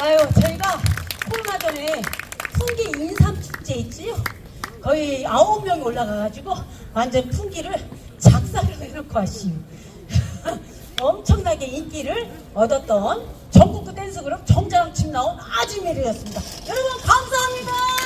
아유 저희가 코로나 전에 풍기 인삼축제 있지요? 거의 아홉 명이 올라가가지고 완전 풍기를 작사를 해놓고 하시오. 엄청나게 인기를 얻었던 전국구 댄스 그룹 정자랑 춤 나온 아주 메리였습니다 여러분 감사합니다.